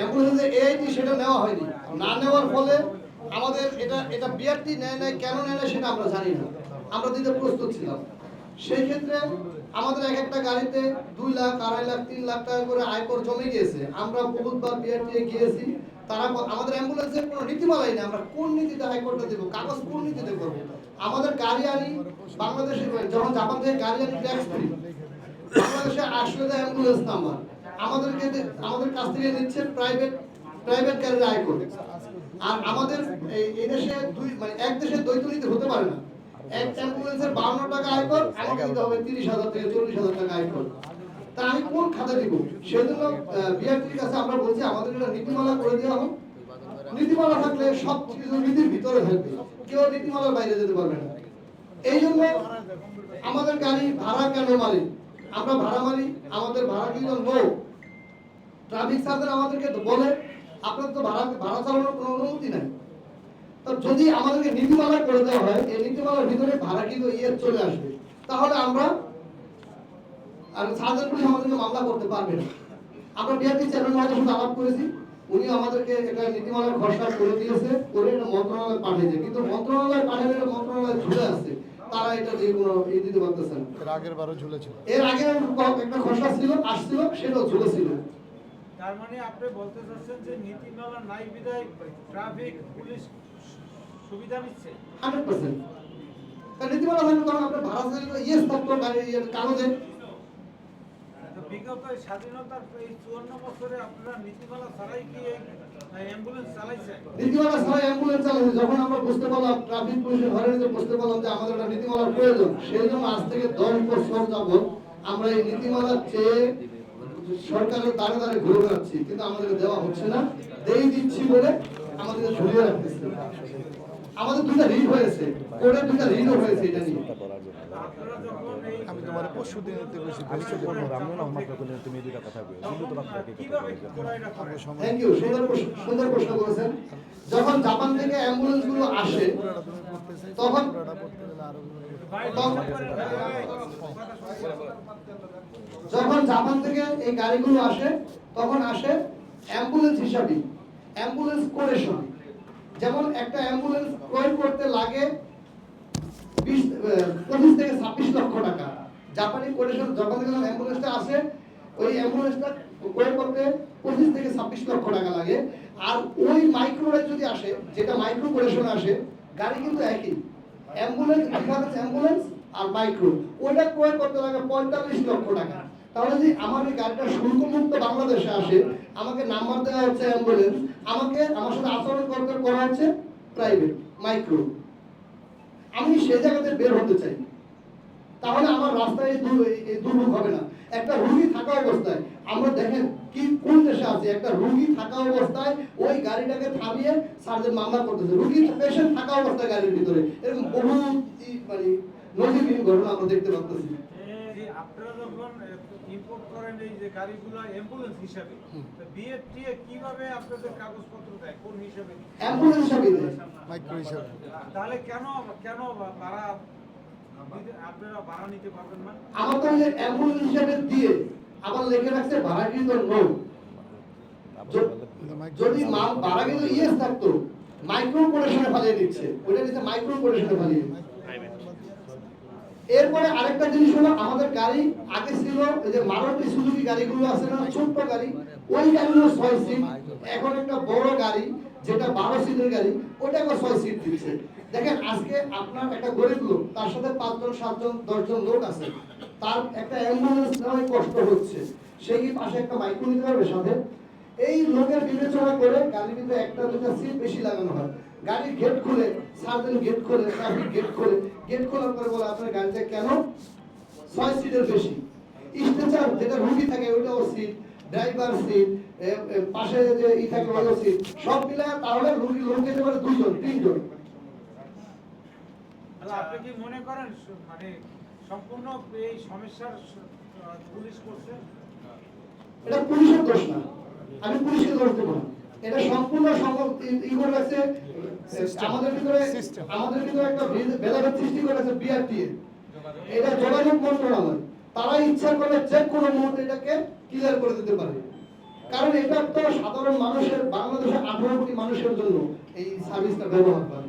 অ্যাম্বুলেন্সের এআইটি সেটা নেওয়া হয়নি। না নেওয়ার ফলে আমাদের এটা এটা বিআরটি নেয় নাই, কেন নেয় না সেটা আমরা জানি না। আমরা দিতে প্রস্তুত ছিলাম। সেই ক্ষেত্রে আমাদের এক একটা গাড়িতে দুই লাখ, আড়াই লাখ, তিন লাখ টাকা করে আয়কর জমে গিয়েছে। আমরা বহুতবার বিআরটি গিয়েছি। তারা আমাদের অ্যাম্বুলেন্সের কোনো নীতিমালাই নেই। আমরা কোন নীতিতে আয়করটা দেবো? কাগজ কোন নীতিতে করব? আমাদের গাড়ি আনি বাংলাদেশে যখন জাপান থেকে গাড়ি আনি ট্যাক্স ফ্রি বাংলাদেশে আসলে অ্যাম্বুলেন্স নাম্বার আমাদেরকে আমাদের কাছ থেকে নিচ্ছে প্রাইভেট প্রাইভেট গাড়ির আয়কর আর আমাদের এই দেশে দুই মানে এক দেশে দ্বৈত নীতি হতে পারে না। এক অ্যাম্বুলেন্সের বাউন্ন টাকা আয়কর আমাকে দিতে হবে তিরিশ হাজার থেকে চল্লিশ হাজার টাকা আয়কর তা আমি কোন খাতে দিব সেজন্য বিআরটির কাছে আমরা বলছি, আমাদের এটা নীতিমালা করে দেওয়া হোক। নীতিমালা থাকলে সব কিছু নীতির ভিতরে থাকবে। কেউ নীতিমালার বাইরে যেতে পারবে না। এই জন্য আমাদের গাড়ি ভাড়া কেন মারি আমরা ভাড়া মারি আমাদের ভাড়া কিন্তু লো ট্রাফিক সার্জেন আমাদেরকে তো বলে আপনার তো ভাড়া ভাড়া চালানোর কোনো অনুমতি নাই। তো যদি আমাদেরকে নীতিমালা করে দেওয়া হয় এই নীতিমালার ভিতরে ভাড়া কিন্তু ইয়ে চলে আসবে। তাহলে আমরা আর সার্জেন পুলিশ আমাদেরকে মামলা করতে পারবে না। আমরা বিআরটি চেয়ারম্যান সাথে আলাপ করেছি। উনি আমাদেরকে একটা নীতিমালার খসড়া করে দিয়েছে করে এটা মন্ত্রণালয় পাঠিয়েছে কিন্তু মন্ত্রণালয় পাঠালে এটা মন্ত্রণালয় ঝুলে আছে। তারা এটা যে কোনো ই দিতে পারতেছে না। এর আগের বারও ঝুলেছিল। এর আগে একটা খসড়া ছিল আসছিল সেটাও ঝুলেছিল। তার মানে আপনি বলতে চাচ্ছেন যে নীতিমালা নাই বিধায় ট্রাফিক পুলিশ সুবিধা নিচ্ছে? হান্ড্রেড পার্সেন্ট নীতিমালা থাকলে তখন আপনার ভাড়া চাইলে থাকতো কাগজে। বিগত এই স্বাধীনতার এই চুয়ান্ন বছরে আপনারা নীতিমালা ছাড়াই কি অ্যাম্বুলেন্স চালাইছেন? নীতিমালা ছাড়া অ্যাম্বুলেন্স চালাচ্ছে যখন আমরা বুঝতে পারলাম ট্রাফিক পুলিশের ঘরে যে বুঝতে পারলাম যে আমাদের একটা নীতিমালার প্রয়োজন সেই জন্য আজ থেকে দশ বছর যাবত আমরা এই নীতিমালার চেয়ে সরকারের দ্বারে দ্বারে ঘুরে বেড়াচ্ছি, কিন্তু আমাদেরকে দেওয়া হচ্ছে না। দেই দিচ্ছি বলে আমাদেরকে ঝুলিয়ে রাখতেছে। আমাদের দুটা ঋণ হয়েছে, কোর্টের দুটা ঋণও হয়েছে এটা নিয়ে। তোমার পরশু দিন বেশি বেশি কোনো রামন আহমদ বলে তুমি এই দুটা কথা বলো কিন্তু তোমার থ্যাংক ইউ সুন্দর সুন্দর প্রশ্ন করেছেন। যখন জাপান থেকে অ্যাম্বুলেন্সগুলো আসে তখন যখন জাপান থেকে এই গাড়িগুলো আসে তখন আসে অ্যাম্বুলেন্স হিসাবে। অ্যাম্বুলেন্স কোরেশন। যেমন একটা অ্যাম্বুলেন্স ক্রয় করতে লাগে বিশ পঁচিশ থেকে ছাব্বিশ লক্ষ টাকা। জাপানি কোরেশন যখন থেকে অ্যাম্বুলেন্সটা আসে, ওই অ্যাম্বুলেন্সটা ক্রয় করতে পঁচিশ থেকে ছাব্বিশ লক্ষ টাকা লাগে। আর ওই মাইক্রোরে যদি আসে, যেটা মাইক্রো কোরেশন আসে, গাড়ি কিন্তু একই। অ্যাম্বুলেন্স ডিফারেন্স অ্যাম্বুলেন্স আর মাইক্রো ওইটা ক্রয় করতে লাগে পঁয়তাল্লিশ লক্ষ টাকা। তাহলে যদি আমার এই গাড়িটা শুল্কমুক্ত বাংলাদেশে আসে, আমাকে নাম্বার দেওয়া হচ্ছে অ্যাম্বুলেন্স আমাকে আমার সাথে আচরণ করতে করা হচ্ছে প্রাইভেট মাইক্রো আমি সে জায়গাতে বের হতে চাই। তাহলে আমার রাস্তায় এই দুর্ভোগ হবে না। একটা রুগী থাকা অবস্থায় আমরা দেখেন কি কোন দেশে আছে একটা রুগী থাকা অবস্থায় ওই গাড়িটাকে থামিয়ে সার্জেন মামলা করতেছে। রুগী পেশেন্ট থাকা অবস্থায় গাড়ির ভিতরে। এরকম বহু মানে নজিরবিহীন ঘটনা আমরা দেখতে পাচ্ছি আপনারা যখন ইম্পোর্ট করেন এই যে গাড়িগুলো অ্যাম্বুলেন্স হিসাবে বিএফটি কীভাবে আপনাদের কাগজপত্র দেয়? কোন হিসাবে? অ্যাম্বুলেন্স হিসাবে মাইক্রো হিসাবে। তাহলে কেন কেন ভাড়া দিতে- আপনারা ভাড়া নিতে পারবেন না। আমার তো যে অ্যাম্বুলেন্স হিসাবে দিয়ে আবার লিখে রাখছে ভাড়াকৃত নো যদি মা- ভাড়াকৃত ইয়েস থাকতো মাইক্রো কোরেশনে ফালিয়ে দিচ্ছে। ওটা দিচ্ছে মাইক্রো কোরেশনে ফালিয়ে এরপরে আরেকটা জিনিস হলো আমাদের গাড়ি আগে ছিল এই যে মারুতি সুজুকি গাড়িগুলো আছে না ছোট্ট গাড়ি ওই গাড়িগুলো ছয় সিট এখন একটা বড় গাড়ি যেটা বারো সিটের গাড়ি ওটাকে ছয় সিট দিচ্ছে। দেখেন, আজকে আপনার একটা গরিব লোক, তার সাথে পাঁচজন, সাতজন, দশজন লোক আছে। তার একটা অ্যাম্বুলেন্স নেওয়াই কষ্ট হচ্ছে। সে কি পাশে একটা মাইক্রো নিতে পারবে সাথে? এই লোকের বিবেচনা করে গাড়ির কিন্তু একটা দুটা সিট বেশি লাগানো হয়। গাড়ির গেট খুলে সার্জেন গেট খুলে ট্রাফিক গেট খুলে। গেট খোলার পরে বলে, আপনার গাড়িটা কেন? ছয় সিটের বেশি। স্ট্রেচার, যেটা রুগী থাকে ড্রাইভার সিট পাশে যে ই থাকে ওইটাও সিট সব মিলে তাহলে রুগী লোক যেতে পারে দুইজন তিনজন। আপনি কি মনে করেন মানে সম্পূর্ণ এই সমস্যার পুলিশ করছে? এটা পুলিশের দোষ না। আমি পুলিশকে দোষ দেবো না। এটা সম্পূর্ণ সম্ভব ই- ই করে রাখছে আমাদের ভিতরে আমাদের ভিতরে একটা ভেদ- ভেদাভেদ সৃষ্টি করে রাখছে বিআরটিএ এটা যোগাযোগ মন্ত্রণালয়। তারা ইচ্ছা করলে যে কোনো মুহূর্তে এটাকে ক্লিয়ার করে দিতে পারে। কারণ এটা তো সাধারণ মানুষের, বাংলাদেশের আঠারো কোটি মানুষের জন্য এই সার্ভিসটা ব্যবহার করা।